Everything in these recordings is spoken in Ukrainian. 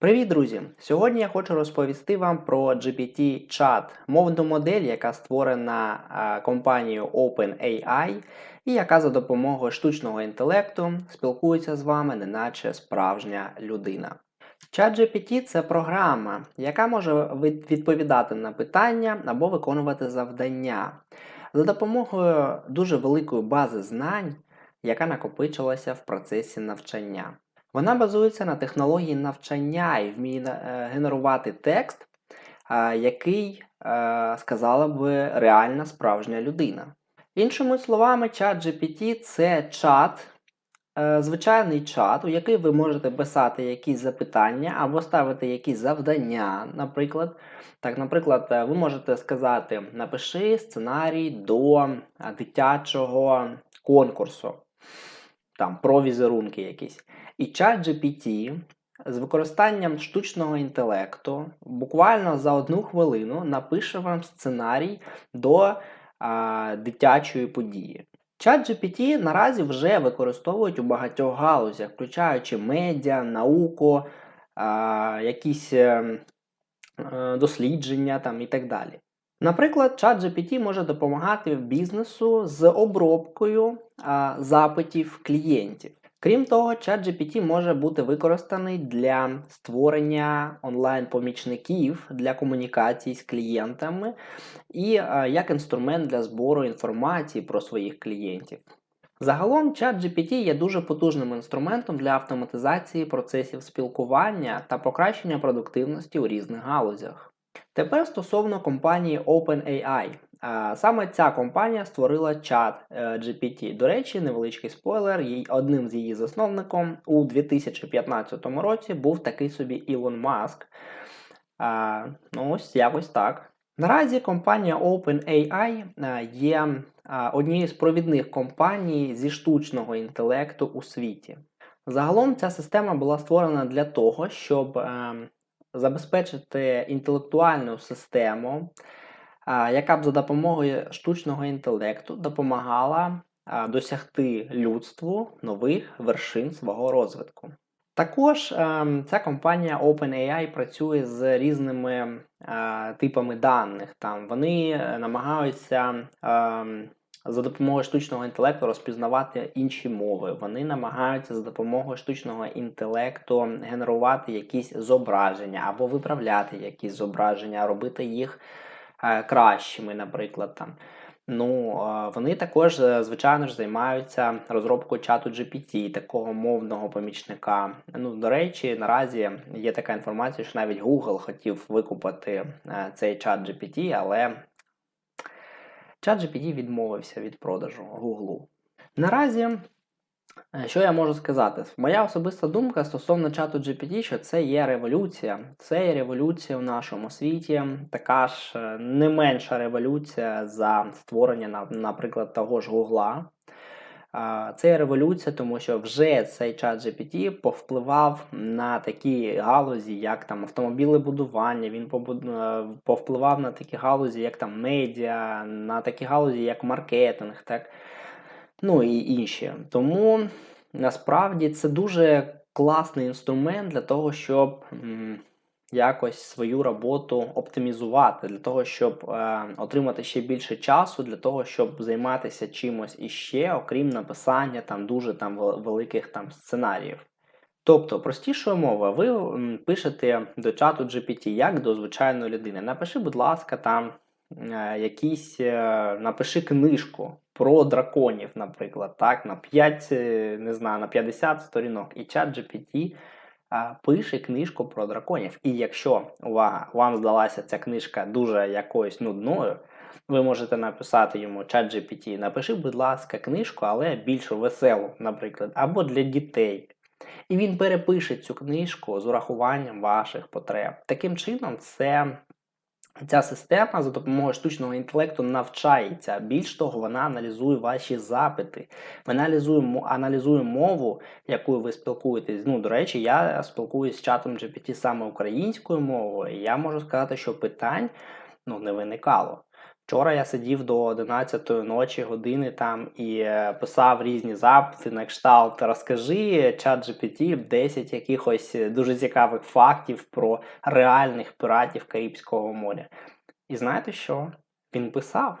Привіт, друзі! Сьогодні я хочу розповісти вам про GPT-чат, мовну модель, яка створена компанією OpenAI і яка за допомогою штучного інтелекту спілкується з вами, неначе справжня людина. ChatGPT – це програма, яка може відповідати на питання або виконувати завдання за допомогою дуже великої бази знань, яка накопичилася в процесі навчання. Вона базується на технології навчання і вміє е, генерувати текст, е, який е, сказала би реальна справжня людина. Іншими словами, чат GPT це чат, звичайний чат, у який ви можете писати якісь запитання або ставити якісь завдання, наприклад. Так, наприклад, ви можете сказати: напиши сценарій до дитячого конкурсу, там про візерунки якісь. І чат GPT з використанням штучного інтелекту буквально за одну хвилину напише вам сценарій до а, дитячої події. Чат GPT наразі вже використовують у багатьох галузях, включаючи медіа, науку, а, якісь е, е, дослідження там, і так далі. Наприклад, ChatGPT може допомагати бізнесу з обробкою а, запитів клієнтів. Крім того, ChatGPT може бути використаний для створення онлайн-помічників для комунікацій з клієнтами і як інструмент для збору інформації про своїх клієнтів. Загалом, ChatGPT є дуже потужним інструментом для автоматизації процесів спілкування та покращення продуктивності у різних галузях. Тепер стосовно компанії OpenAI. Саме ця компанія створила чат е, GPT. До речі, невеличкий спойлер. Одним з її засновником у 2015 році був такий собі Ілон Маск. Ну, ось якось так. Наразі компанія OpenAI е, є однією з провідних компаній зі штучного інтелекту у світі. Загалом ця система була створена для того, щоб ем, забезпечити інтелектуальну систему, яка б за допомогою штучного інтелекту допомагала досягти людству нових вершин свого розвитку. Також ем, ця компанія OpenAI працює з різними типами даних. Там вони е, намагаються ем, за допомогою штучного інтелекту розпізнавати інші мови. Вони намагаються за допомогою штучного інтелекту генерувати якісь зображення або виправляти якісь зображення, робити їх кращими, наприклад. Там. Ну, вони також, е, звичайно ж, займаються розробкою чату GPT, такого мовного помічника. Ну, до речі, наразі є така інформація, що навіть Google хотів викупити е, цей чат GPT, але чат GPT відмовився від продажу Google. Наразі, що я можу сказати? Моя особиста думка стосовно чату GPT, що це є революція. Це є революція в нашому світі, така ж е, не менша революція за створення, наприклад, того ж Гугла. Це є революція, тому що вже цей чат GPT повпливав на такі галузі, як там автомобілебудування, він е, повпливав на такі галузі, як там медіа, на такі галузі, як маркетинг, так? Ну і інші. Тому насправді це дуже класний інструмент для того, щоб якось свою роботу оптимізувати, для того, щоб е, отримати ще більше часу, для того, щоб займатися чимось іще, окрім написання там дуже там великих там сценаріїв. Тобто, простішою мовою, ви пишете до чату GPT як до звичайної людини. Напиши, будь ласка, там якісь, е, напиши книжку про драконів, наприклад, так, на 5, е, не знаю, на 50 сторінок. І чат GPT пише книжку про драконів. І якщо увага, вам здалася ця книжка дуже якоюсь нудною, ви можете написати йому чат GPT, напиши, будь ласка, книжку, але більш веселу, наприклад, або для дітей. І він перепише цю книжку з урахуванням ваших потреб. Таким чином, це Ця система за допомогою штучного інтелекту навчається. Більш того, вона аналізує ваші запити. Вона аналізує, аналізує мову, якою ви спілкуєтесь. Ну, до речі, я спілкуюся з чатом GPT саме українською мовою, і я можу сказати, що питань ну, не виникало. Вчора я сидів до 11 ночі години там і е, писав різні запити на кшталт. Розкажи чат GPT 10 якихось е, дуже цікавих фактів про реальних піратів Карибського моря. І знаєте що? Він писав.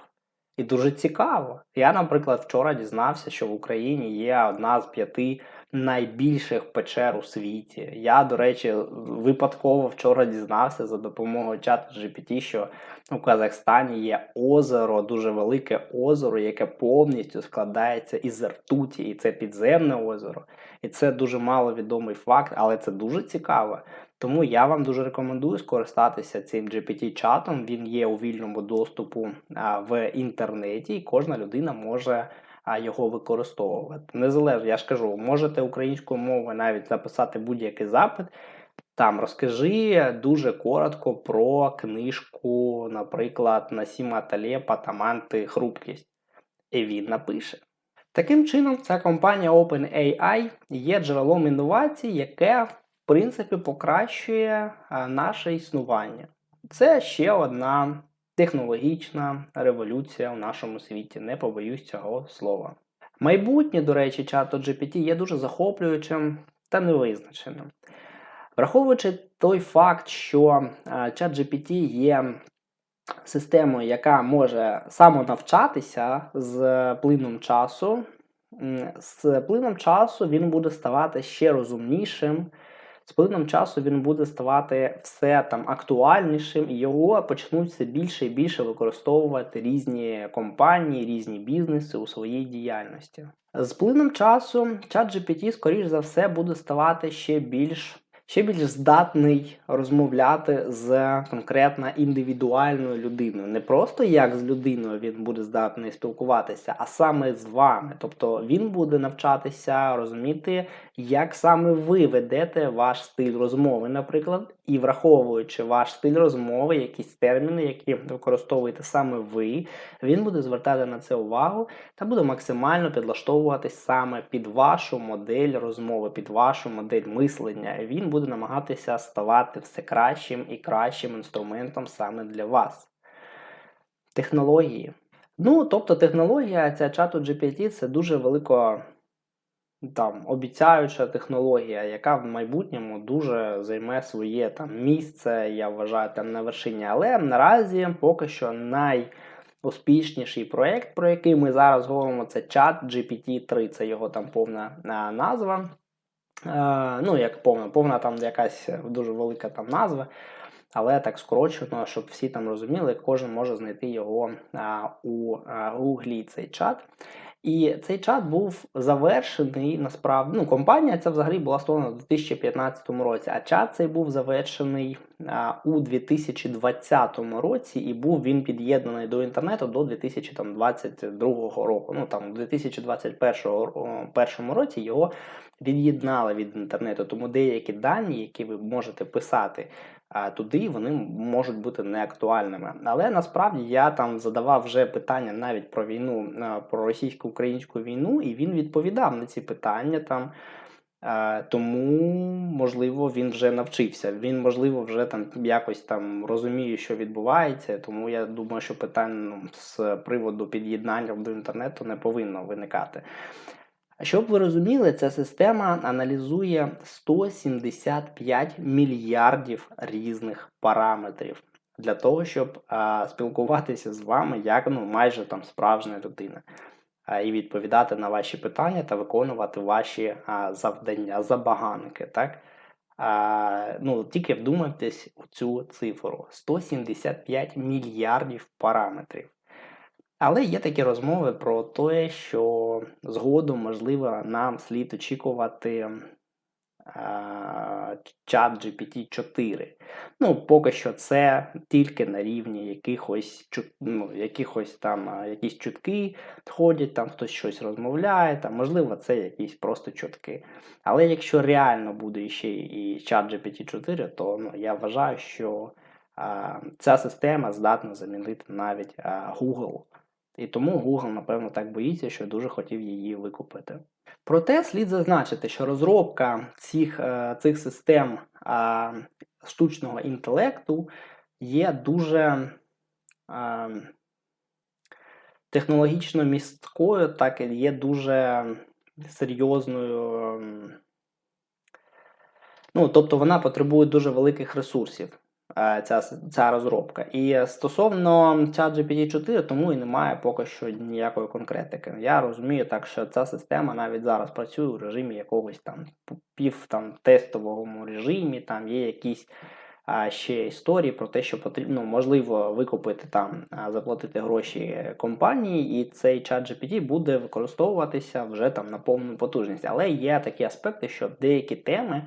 І дуже цікаво. Я, наприклад, вчора дізнався, що в Україні є одна з п'яти найбільших печер у світі. Я, до речі, випадково вчора дізнався за допомогою чату GPT, що у Казахстані є озеро, дуже велике озеро, яке повністю складається із ртуті, і це підземне озеро. І це дуже маловідомий факт, але це дуже цікаво. Тому я вам дуже рекомендую скористатися цим GPT-чатом. Він є у вільному доступу в інтернеті, і кожна людина може а, його використовувати. Незалежно, я ж кажу, можете українською мовою навіть написати будь-який запит. Там розкажи дуже коротко про книжку, наприклад, Насіма Талєпа «Таманти хрупкість. І він напише. Таким чином, ця компанія OpenAI є джерелом інновацій, яке в принципі покращує наше існування. Це ще одна технологічна революція в нашому світі. Не побоюсь цього слова. Майбутнє, до речі, чату GPT є дуже захоплюючим та невизначеним. Враховуючи той факт, що чат GPT є системою, яка може самонавчатися з плином часу, з плином часу він буде ставати ще розумнішим. З плином часу він буде ставати все там актуальнішим, і його почнуть все більше і більше використовувати різні компанії, різні бізнеси у своїй діяльності. З плином часу чат GPT, скоріш за все, буде ставати ще більш ще більш здатний розмовляти з конкретно індивідуальною людиною. Не просто як з людиною він буде здатний спілкуватися, а саме з вами. Тобто він буде навчатися розуміти, як саме ви ведете ваш стиль розмови, наприклад, і враховуючи ваш стиль розмови, якісь терміни, які використовуєте саме ви, він буде звертати на це увагу та буде максимально підлаштовуватись саме під вашу модель розмови, під вашу модель мислення. Він буде намагатися ставати все кращим і кращим інструментом саме для вас. Технології. Ну, тобто, технологія ця чату GPT це дуже велика там обіцяюча технологія, яка в майбутньому дуже займе своє там місце, я вважаю, там на вершині. Але наразі поки що найуспішніший проєкт, про який ми зараз говоримо, це чат GPT-3, це його там повна назва. А, ну, як повна, повна там якась дуже велика там назва. Але так скорочено, щоб всі там розуміли, кожен може знайти його у Гуглі цей чат. І цей чат був завершений насправді. Ну, компанія ця взагалі була створена у 2015 році, а чат цей був завершений а, у 2020 році, і був він під'єднаний до інтернету до 2022 року. Ну там у 2021 році його від'єднали від інтернету. Тому деякі дані, які ви можете писати туди вони можуть бути неактуальними. Але насправді я там задавав вже питання навіть про війну, про російсько-українську війну, і він відповідав на ці питання там. Тому, можливо, він вже навчився. Він, можливо, вже там якось там розуміє, що відбувається. Тому я думаю, що питань ну, з приводу під'єднання до інтернету не повинно виникати. Щоб ви розуміли, ця система аналізує 175 мільярдів різних параметрів для того, щоб а, спілкуватися з вами як ну, майже там справжня людина. І відповідати на ваші питання та виконувати ваші а, завдання, забаганки. так? А, ну, Тільки вдумайтесь у цю цифру: 175 мільярдів параметрів. Але є такі розмови про те, що згодом, можливо, нам слід очікувати чат GPT-4. Ну, поки що це тільки на рівні якихось ну, якихось там якісь чутки ходять, там хтось щось розмовляє, там, можливо, це якісь просто чутки. Але якщо реально буде ще і чат GPT-4, то ну, я вважаю, що а, ця система здатна замінити навіть а, Google. І тому Google, напевно, так боїться, що дуже хотів її викупити. Проте слід зазначити, що розробка цих е, цих систем штучного інтелекту є дуже технологічно місткою, так і є дуже серйозною. ем, Ну, тобто вона потребує дуже великих ресурсів, е, ця, ця розробка. І стосовно ChatGPT 4, тому і немає поки що ніякої конкретики. Я розумію так, що ця система навіть зараз працює у режимі якогось там пів там тестовому режимі, там є якісь а, ще історії про те, що потрібно можливо викупити там, заплатити гроші компанії, і цей чат GPT буде використовуватися вже там на повну потужність. Але є такі аспекти, що деякі теми.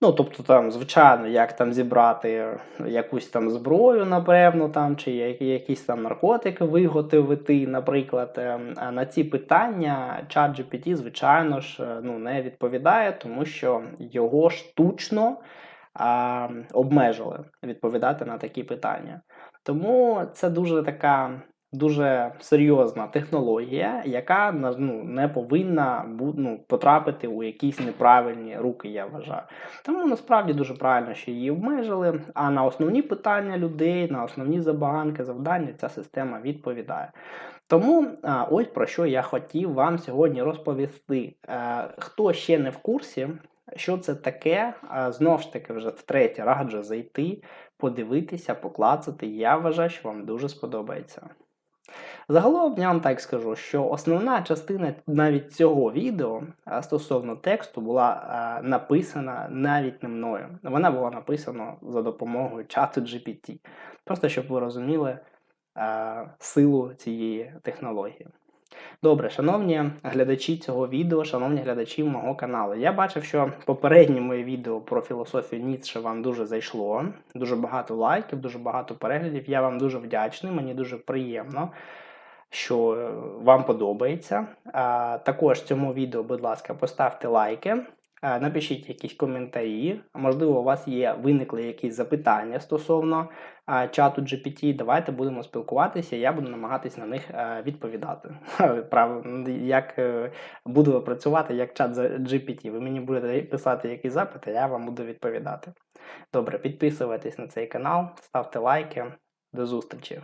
Ну, тобто, там, звичайно, як там зібрати якусь там зброю, напевно, там, чи якісь там наркотики виготовити, наприклад, ем, на ці питання ChatGPT, звичайно ж, е, ну, не відповідає, тому що його штучно а, обмежили відповідати на такі питання. Тому це дуже така. Дуже серйозна технологія, яка ну, не повинна ну, потрапити у якісь неправильні руки, я вважаю. Тому насправді дуже правильно, що її обмежили. А на основні питання людей, на основні забаганки, завдання ця система відповідає. Тому ось про що я хотів вам сьогодні розповісти. Е, Хто ще не в курсі, що це таке, знов ж таки, вже втретє раджу зайти, подивитися, поклацати. Я вважаю, що вам дуже сподобається. Загалом я вам так скажу, що основна частина навіть цього відео стосовно тексту була написана навіть не мною. Вона була написана за допомогою чату GPT. Просто щоб ви розуміли силу цієї технології. Добре, шановні глядачі цього відео, шановні глядачі мого каналу. Я бачив, що попереднє моє відео про філософію Ніцше вам дуже зайшло. Дуже багато лайків, дуже багато переглядів. Я вам дуже вдячний, мені дуже приємно, що е, вам подобається. Також цьому відео, будь ласка, поставте лайки. Напишіть якісь коментарі. Можливо, у вас є виникли якісь запитання стосовно чату GPT. Давайте будемо спілкуватися. Я буду намагатись на них е, відповідати. Як е, буду працювати як чат GPT. Ви мені будете писати якісь запити, я вам буду відповідати. Добре, підписуйтесь на цей канал, ставте лайки. До зустрічі!